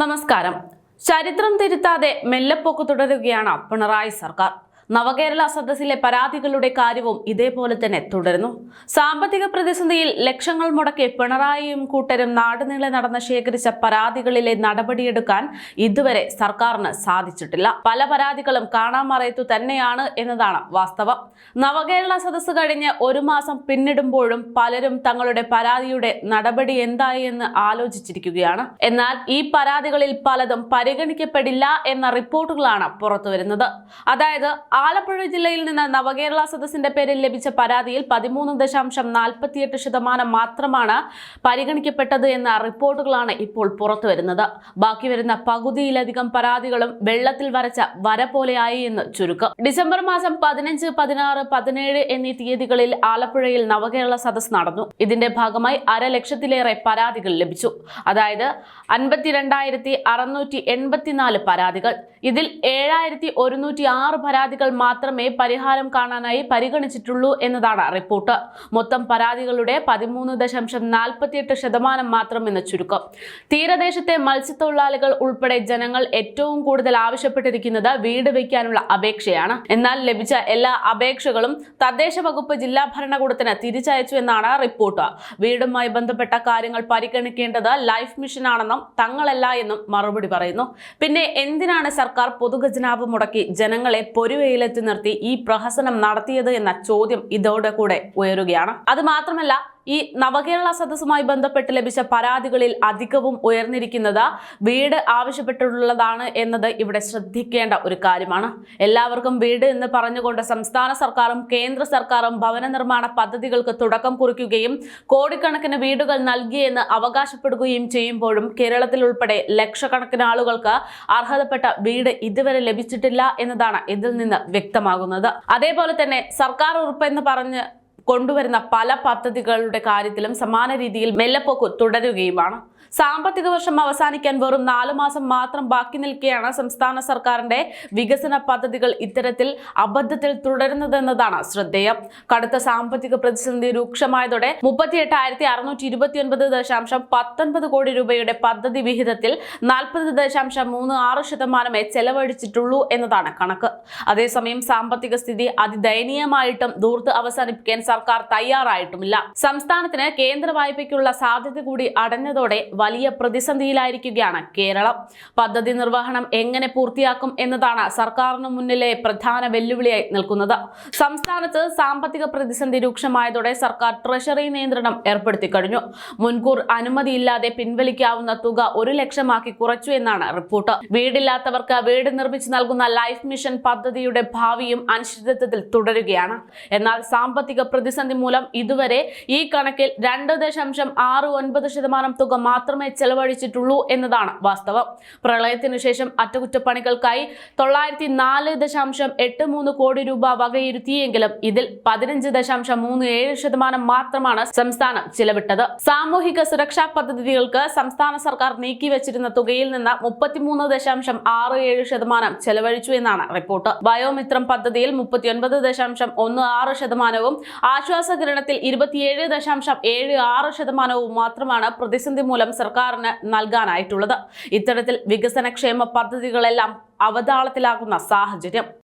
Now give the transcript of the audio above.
നമസ്കാരം. ചരിത്രം തിരുത്താതെ മെല്ലെപ്പോക്ക് തുടരുകയാണ് പിണറായി സർക്കാർ. നവകേരള സദസ്സിലെ പരാതികളുടെ കാര്യവും ഇതേപോലെ തന്നെ തുടരുന്നു. സാമ്പത്തിക പ്രതിസന്ധിയിൽ ലക്ഷങ്ങൾ മുടക്കി പിണറായിയും കൂട്ടരും നാടുനീളെ നടന്ന ശേഖരിച്ച പരാതികളിലെ നടപടിയെടുക്കാൻ ഇതുവരെ സർക്കാരിന് സാധിച്ചിട്ടില്ല. പല പരാതികളും കാണാമറയത്തു തന്നെയാണ് എന്നതാണ് വാസ്തവം. നവകേരള സദസ്സ് കഴിഞ്ഞ് ഒരു മാസം പിന്നിടുമ്പോഴും പലരും തങ്ങളുടെ പരാതിയുടെ നടപടി എന്തായി എന്ന് ആലോചിച്ചിരിക്കുകയാണ്. എന്നാൽ ഈ പരാതികളിൽ പലതും പരിഗണിക്കപ്പെടില്ല എന്ന റിപ്പോർട്ടുകളാണ് പുറത്തുവരുന്നത്. അതായത് ആലപ്പുഴ ജില്ലയിൽ നിന്ന് നവകേരള സദസ്സിന്റെ പേരിൽ ലഭിച്ച പരാതിയിൽ പതിമൂന്ന് ദശാംശം നാൽപ്പത്തിയെട്ട് ശതമാനം മാത്രമാണ് പരിഗണിക്കപ്പെട്ടത് എന്ന റിപ്പോർട്ടുകളാണ് ഇപ്പോൾ പുറത്തുവരുന്നത് ബാക്കി വരുന്ന പകുതിയിലധികം പരാതികളും വെള്ളത്തിൽ വരച്ച വര പോലെയായി എന്ന് ചുരുക്കം. ഡിസംബർ മാസം പതിനഞ്ച് പതിനാറ് പതിനേഴ് എന്നീ തീയതികളിൽ ആലപ്പുഴയിൽ നവകേരള സദസ് നടന്നു. ഇതിന്റെ ഭാഗമായി അര ലക്ഷത്തിലേറെ പരാതികൾ ലഭിച്ചു. അതായത് അൻപത്തിരണ്ടായിരത്തി അറുന്നൂറ്റി എൺപത്തിനാല് പരാതികൾ. ഇതിൽ ഏഴായിരത്തി ഒരുന്നൂറ്റി ആറ് പരാതികൾ മാത്രമേ പരിഹാരം കാണാനായി പരിഗണിച്ചിട്ടുള്ളൂ എന്നതാണ് റിപ്പോർട്ട്. മൊത്തം പരാതികളുടെ പതിമൂന്ന് ദശാംശം നാൽപ്പത്തിയെട്ട് ശതമാനം മാത്രം എന്ന് ചുരുക്കം. തീരദേശത്തെ മത്സ്യത്തൊഴിലാളികൾ ഉൾപ്പെടെ ജനങ്ങൾ ഏറ്റവും കൂടുതൽ ആവശ്യപ്പെട്ടിരിക്കുന്നത് വീട് വയ്ക്കാനുള്ള അപേക്ഷയാണ്. എന്നാൽ ലഭിച്ച എല്ലാ അപേക്ഷകളും തദ്ദേശ വകുപ്പ് ജില്ലാ ഭരണകൂടത്തിന് തിരിച്ചയച്ചു എന്നാണ് റിപ്പോർട്ട്. വീടുമായി ബന്ധപ്പെട്ട കാര്യങ്ങൾ പരിഗണിക്കേണ്ടത് ലൈഫ് മിഷൻ ആണെന്നും തങ്ങളല്ല എന്നും മറുപടി പറയുന്നു. പിന്നെ എന്തിനാണ് സർക്കാർ പൊതുഖജനാവ് മുടക്കി ജനങ്ങളെ പൊരുവെയിലെത്തി നിർത്തി ഈ പ്രഹസനം നടത്തിയത് എന്ന ചോദ്യം ഇതോടെ കൂടെ ഉയരുകയാണ്. അത് മാത്രമല്ല ഈ നവകേരള സദസ്സുമായി ബന്ധപ്പെട്ട് ലഭിച്ച പരാതികളിൽ അധികവും ഉയർന്നിരിക്കുന്നത് വീട് ആവശ്യപ്പെട്ടുള്ളതാണ് എന്നത് ഇവിടെ ശ്രദ്ധിക്കേണ്ട ഒരു കാര്യമാണ്. എല്ലാവർക്കും വീട് എന്ന് പറഞ്ഞുകൊണ്ട് സംസ്ഥാന സർക്കാരും കേന്ദ്ര സർക്കാരും ഭവന നിർമ്മാണ പദ്ധതികൾക്ക് തുടക്കം കുറിക്കുകയും കോടിക്കണക്കിന് വീടുകൾ നൽകിയെന്ന് അവകാശപ്പെടുകയും ചെയ്യുമ്പോഴും കേരളത്തിൽ ഉൾപ്പെടെ ലക്ഷക്കണക്കിന് ആളുകൾക്ക് അർഹതപ്പെട്ട വീട് ഇതുവരെ ലഭിച്ചിട്ടില്ല എന്നതാണ് ഇതിൽ നിന്ന് വ്യക്തമാകുന്നത്. അതേപോലെ തന്നെ സർക്കാർ ഉറപ്പെന്ന് പറഞ്ഞ് കൊണ്ടുവരുന്ന പല പദ്ധതികളുടെ കാര്യത്തിലും സമാന രീതിയിൽ മെല്ലപ്പോക്ക് തുടരുകയുമാണ്. സാമ്പത്തിക വർഷം അവസാനിക്കാൻ വെറും നാലു മാസം മാത്രം ബാക്കി നിൽക്കെയാണ് സംസ്ഥാന സർക്കാരിന്റെ വികസന പദ്ധതികൾ ഇത്തരത്തിൽ അബദ്ധത്തിൽ തുടരുന്നതെന്നതാണ് ശ്രദ്ധേയം. കടുത്ത സാമ്പത്തിക പ്രതിസന്ധി രൂക്ഷമായതോടെ മുപ്പത്തിയെട്ടായിരത്തി അറുന്നൂറ്റി ഇരുപത്തിയൊൻപത് ദശാംശം പത്തൊൻപത് കോടി രൂപയുടെ പദ്ധതി വിഹിതത്തിൽ നാൽപ്പത് ദശാംശം മൂന്ന് ആറ് ശതമാനമേ ചെലവഴിച്ചിട്ടുള്ളൂ എന്നതാണ് കണക്ക്. അതേസമയം സാമ്പത്തിക സ്ഥിതി അതിദയനീയമായിട്ടും ദൂർത്ത് അവസാനിപ്പിക്കാൻ സർക്കാർ തയ്യാറായിട്ടുമില്ല. സംസ്ഥാനത്തിന് കേന്ദ്ര വായ്പയ്ക്കുള്ള സാധ്യത കൂടി അടഞ്ഞതോടെ വലിയ പ്രതിസന്ധിയിലായിരിക്കുകയാണ് കേരളം. പദ്ധതി നിർവഹണം എങ്ങനെ പൂർത്തിയാക്കും എന്നതാണ് സർക്കാരിന് മുന്നിലെ പ്രധാന വെല്ലുവിളിയായി നിൽക്കുന്നത്. സംസ്ഥാനത്ത് സാമ്പത്തിക പ്രതിസന്ധി രൂക്ഷമായതോടെ സർക്കാർ ട്രഷറി നിയന്ത്രണം ഏർപ്പെടുത്തി കഴിഞ്ഞു. മുൻകൂർ അനുമതിയില്ലാതെ പിൻവലിക്കാവുന്ന തുക ഒരു ലക്ഷമാക്കി കുറച്ചു എന്നാണ് റിപ്പോർട്ട്. വീടില്ലാത്തവർക്ക് വീട് നിർമ്മിച്ചു നൽകുന്ന ലൈഫ് മിഷൻ പദ്ധതിയുടെ ഭാവിയും അനിശ്ചിതത്വത്തിൽ തുടരുകയാണ്. എന്നാൽ സാമ്പത്തിക പ്രതിസന്ധി മൂലം ഇതുവരെ ഈ കണക്കിൽ രണ്ട് ദശാംശം ആറ് ഒൻപത് ശതമാനം തുക മാത്രമേ ചെലവഴിച്ചിട്ടുള്ളൂ എന്നതാണ് വാസ്തവം. പ്രളയത്തിനു ശേഷം അറ്റകുറ്റപ്പണികൾക്കായി തൊള്ളായിരത്തി നാല് ദശാംശം എട്ട് മൂന്ന് കോടി രൂപ വകയിരുത്തിയെങ്കിലും ഇതിൽ പതിനഞ്ച് ദശാംശം മൂന്ന് ഏഴ് ശതമാനം മാത്രമാണ് സംസ്ഥാനം ചിലവിട്ടത്. സാമൂഹിക സുരക്ഷാ പദ്ധതികൾക്ക് സംസ്ഥാന സർക്കാർ നീക്കിവച്ചിരുന്ന തുകയിൽ നിന്ന് മുപ്പത്തിമൂന്ന് ദശാംശം ആറ് ഏഴ് ശതമാനം ചെലവഴിച്ചു എന്നാണ് റിപ്പോർട്ട്. ബയോമിത്രം പദ്ധതിയിൽ മുപ്പത്തിയൊൻപത് ദശാംശം ഒന്ന് ആറ് ശതമാനവും ആശ്വാസ കിരണത്തിൽ ഇരുപത്തിയേഴ് ദശാംശം ഏഴ് ആറ് ശതമാനവും മാത്രമാണ് പ്രതിസന്ധി മൂലം സർക്കാരിന് നൽകാനായിട്ടുള്ളത്. ഇത്തരത്തിൽ വികസനക്ഷേമ പദ്ധതികളെല്ലാം അവതാളത്തിലാകുന്ന സാഹചര്യം.